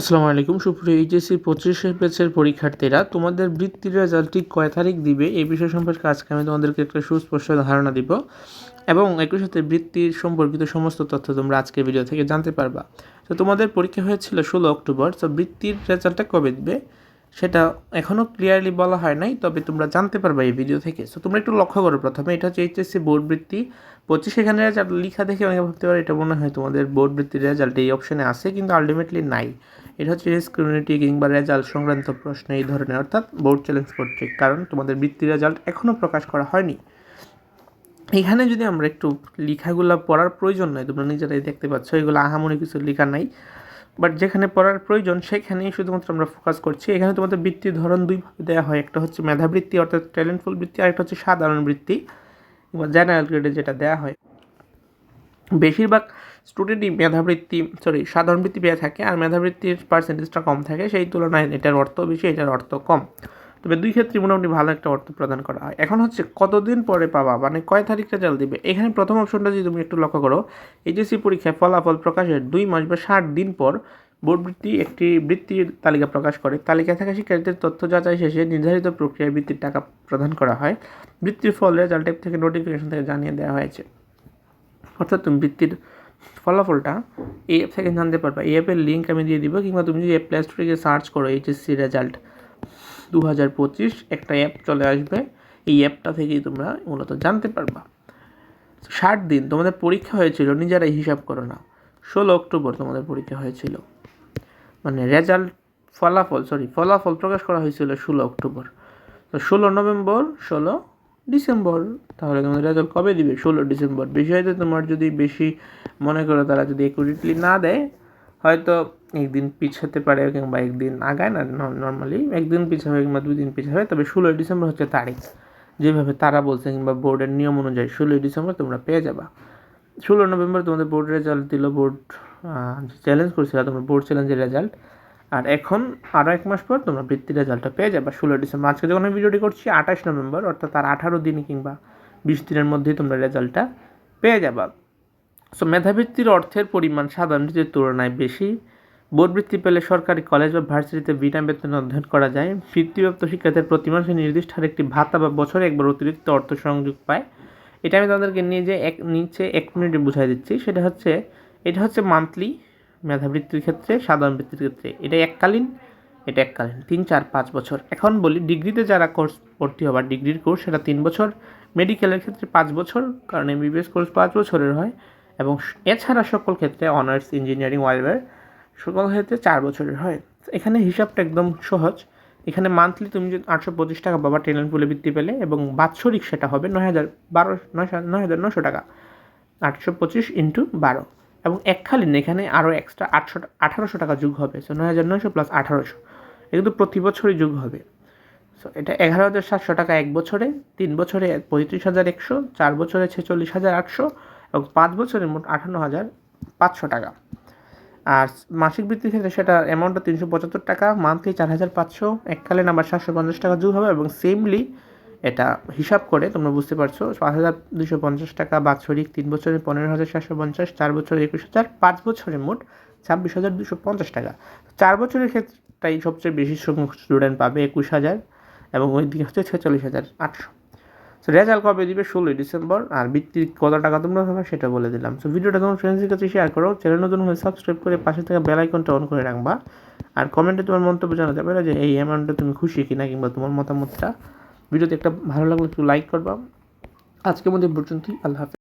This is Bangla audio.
আসসালামু আলাইকুম। সুপ্রিয় এইচএসসি পঁচিশে ব্যাচের পরীক্ষার্থীরা, তোমাদের বৃত্তির রেজাল্ট ঠিক কয় তারিখ দিবে? এই বিষয় সম্পর্কে আজকে আমি তোমাদেরকে একটা সুস্পষ্ট ধারণা দিব এবং একই সাথে বৃত্তির সম্পর্কিত সমস্ত তথ্য তোমরা আজকে ভিডিও থেকে জানতে পারবা। তো তোমাদের পরীক্ষা হয়েছিল ষোলো অক্টোবর, তো বৃত্তির রেজাল্টটা কবে দিবে? সেটা এখনও ক্লিয়ারলি বলা হয় নাই, তবে তোমরা জানতে পারবে এই ভিডিও থেকে। সো তোমরা একটু লক্ষ্য করো প্রথমে, এটা হচ্ছে এইচএসসি বোর্ড বৃত্তি। পঁচিশ এখানে রেজাল্ট লেখা দেখে অনেকে ভাবতে পারে এটা মনে হয় তোমাদের বোর্ড বৃত্তির রেজাল্ট এই অপশানে আছে, কিন্তু আলটিমেটলি নাই। এটা হচ্ছে রিস্ক কিংবা রেজাল্ট সংক্রান্ত প্রশ্ন এই ধরনের, অর্থাৎ বোর্ড চ্যালেঞ্জ কর্তৃক, কারণ তোমাদের বৃত্তি রেজাল্ট এখনও প্রকাশ করা হয়নি। এখানে যদি আমরা একটু লেখাগুলো পড়ার প্রয়োজন নয় তোমরা নিজেরাই দেখতে পাচ্ছ, এগুলো আহামরি কিছু লেখা নাই বাট যেখানে পড়ার প্রয়োজন সেখানেই শুধুমাত্র আমরা ফোকাস করছি। এখানে তোমাদের বৃত্তির ধরন দুইভাবে দেওয়া হয়, একটা হচ্ছে মেধাবৃত্তি অর্থাৎ ট্যালেন্টফুল বৃত্তি আর একটা হচ্ছে সাধারণ বৃত্তি, কিংবা জেনারেল গ্রেডে যেটা দেওয়া হয়। বেশিরভাগ স্টুডেন্টই মেধাবৃত্তি সরি সাধারণ বৃত্তি পেয়ে থাকে আর মেধাবৃত্তির পার্সেন্টেজটা কম থাকে, সেই তুলনায় এটার অর্থ বেশি, এটার অর্থ কম। তবে দুই ক্ষেত্রে মোটামুটি ভালো একটা অর্থ প্রদান করা হয়। এখন হচ্ছে কতদিন পরে পাবা? মানে কয় তারিখ রেজাল্ট দিবে? এখানে প্রথম অপশনটা যদি তুমি একটু লক্ষ্য করো, এইচএসসি পরীক্ষায় ফলাফল প্রকাশের দুই মাস বা ষাট দিন পর বোর্ড বৃত্তি একটি বৃত্তির তালিকা প্রকাশ করে। তালিকায় থাকা শিক্ষার্থীদের তথ্য যাচাই শেষে নির্ধারিত প্রক্রিয়ায় বৃত্তির টাকা প্রদান করা হয়। বৃত্তির ফল রেজাল্ট থেকে নোটিফিকেশন থেকে জানিয়ে দেওয়া হয়েছে। অর্থাৎ তুমি বৃত্তির ফলাফলটা এই অ্যাপ থেকে জানতে পারবা। এই অ্যাপের লিঙ্ক আমি দিয়ে দিব, কিংবা তুমি যদি প্লে স্টোরে গিয়ে সার্চ করো এইচএসসি রেজাল্ট দু হাজার পঁচিশ, একটা অ্যাপ চলে আসবে। এই অ্যাপটা থেকেই তোমরা মূলত জানতে পারবা। ষাট দিন তোমাদের পরীক্ষা হয়েছিল, নিজেরাই হিসাব করো না। ষোলো অক্টোবর তোমাদের পরীক্ষা হয়েছিল। মানে রেজাল্ট ফলাফল সরি ফলাফল প্রকাশ করা হয়েছিল ষোলো অক্টোবর। তো ষোলো নভেম্বর, ষোলো ডিসেম্বর, তাহলে তোমাদের রেজাল্ট কবে দিবে? ষোলো ডিসেম্বর। বিষয়তে তোমার যদি বেশি মনে করো, তারা যদি একুরেটলি না দেয়, হয়তো একদিন পিছাতে পারে কিংবা একদিন আগায় না নর্মালি একদিন পিছাবে কিংবা দুই দিন পিছাবে, তবে ষোলোই ডিসেম্বর হচ্ছে তারিখ। যেভাবে তারা বলছে কিংবা বোর্ডের নিয়ম অনুযায়ী ষোলোই ডিসেম্বর তোমরা পেয়ে যাবা। ষোলো নভেম্বর তোমাদের বোর্ড রেজাল্ট দিল, বোর্ড চ্যালেঞ্জ করছিল, তোমার বোর্ড চ্যালেঞ্জের রেজাল্ট আর এখন আরও এক মাস পর তোমরা বৃত্তি রেজাল্টটা পেয়ে যাবে। ষোলো ডিসেম্বর, আজকে যখন আমি ভিডিওটি করছি, আঠাশ নভেম্বর, অর্থাৎ তার আঠারো দিন কিংবা বিশ দিনের মধ্যেই তোমরা রেজাল্টটা পেয়ে যাবা। সো মেধাবৃত্তির অর্থের পরিমাণ সাধারণ তুলনায় বেশি, বোর্ড বৃত্তি পেলে সরকারি কলেজ বা ভার্সিটিতে বিনা বেতনে অধ্যয়ন করা যায়। বৃত্তিপ্রাপ্ত শিক্ষার্থীর প্রতি মাসে নির্দিষ্ট হারে একটি ভাতা বা বছরে একবার অতিরিক্ত অর্থ সংযোগ পায়। এটা আমি তাদেরকে নিয়ে যে এক নিচে এক মিনিটে বুঝাই দিচ্ছি। সেটা হচ্ছে এটা হচ্ছে মান্থলি মেধাবৃত্তির ক্ষেত্রে, সাধারণ বৃত্তির ক্ষেত্রে এটা এককালীন এটা এককালীন। তিন, চার, পাঁচ বছর। এখন বলি, ডিগ্রিতে যারা কোর্স ভর্তি হবার, ডিগ্রির কোর্স, সেটা তিন বছর। মেডিকেলের ক্ষেত্রে পাঁচ বছর, কারণ এমবিবিএস কোর্স পাঁচ বছরের হয়। এবং এছাড়া সকল ক্ষেত্রে অনার্স, ইঞ্জিনিয়ারিং ওয়াইলওয়্যার সকল ক্ষেত্রে চার বছরের হয়। এখানে হিসাবটা একদম সহজ। এখানে মান্থলি তুমি যদি আটশো পঁচিশ টাকা বাবা ট্যালেন্ট পুলে বৃত্তি পেলে এবং বাৎসরিক সেটা হবে নয় হাজার বারো, নয় নয় হাজার নশো টাকা। আটশো পঁচিশ ইন্টু বারো। এবং এককালীন এখানে আরও এক্সট্রা আটশো, আঠারোশো টাকা যোগ হবে। সো নয় হাজার নয়শো প্লাস আঠারোশো। কিন্তু প্রতি বছরই যোগ হবে। সো এটা এগারো হাজার সাতশো টাকা এক বছরে, তিন বছরে পঁয়ত্রিশ হাজার একশো, চার বছরে ছেচল্লিশ হাজার আটশো এবং পাঁচ বছরে মোট আটান্ন হাজার পাঁচশো টাকা। আর মাসিক বৃত্তির ক্ষেত্রে সেটা অ্যামাউন্টটা তিনশো পঁচাত্তর টাকা মান্থলি চার হাজার পাঁচশো, এককালীন আবার সাতশো পঞ্চাশ টাকা যোগ হবে এবং সেমলি এটা হিসাব করে তোমরা বুঝতে পারছ, পাঁচ হাজার দুশো পঞ্চাশ টাকা বাৎসরিক, তিন বছরে পনেরো হাজার সাতশো পঞ্চাশ, চার বছরে একুশ হাজার, পাঁচ বছরে মোট ছাব্বিশ হাজার দুশো পঞ্চাশ টাকা। চার বছরের ক্ষেত্রটাই সবচেয়ে বেশি সংখ্যক স্টুডেন্ট পাবে একুশ হাজার এবং ওই দিকে হচ্ছে ছেচল্লিশ হাজার আটশো। সো রেজাল্ট কবে দিবে? ষোলোই ডিসেম্বর। আর বৃত্তি কত টাকা তোমরা পাবে সেটা বলে দিলাম। সো ভিডিওটা তোমার ফ্রেন্ডসের কাছে শেয়ার করো। চ্যানেল নতুন হলে সাবস্ক্রাইব করে পাশে থাকা বেল আইকনটা অন করে রাখবা। আর কমেন্টে তোমার মন্তব্য জানাতে পারো যে এই অ্যামাউন্টে তুমি খুশি কিনা কিংবা তোমার মতামতটা। ভিডিওতে একটা ভালো লাগলে একটু লাইক করবা। আজকের মধ্যে পর্যন্তই আল্লাহ হাফেজ।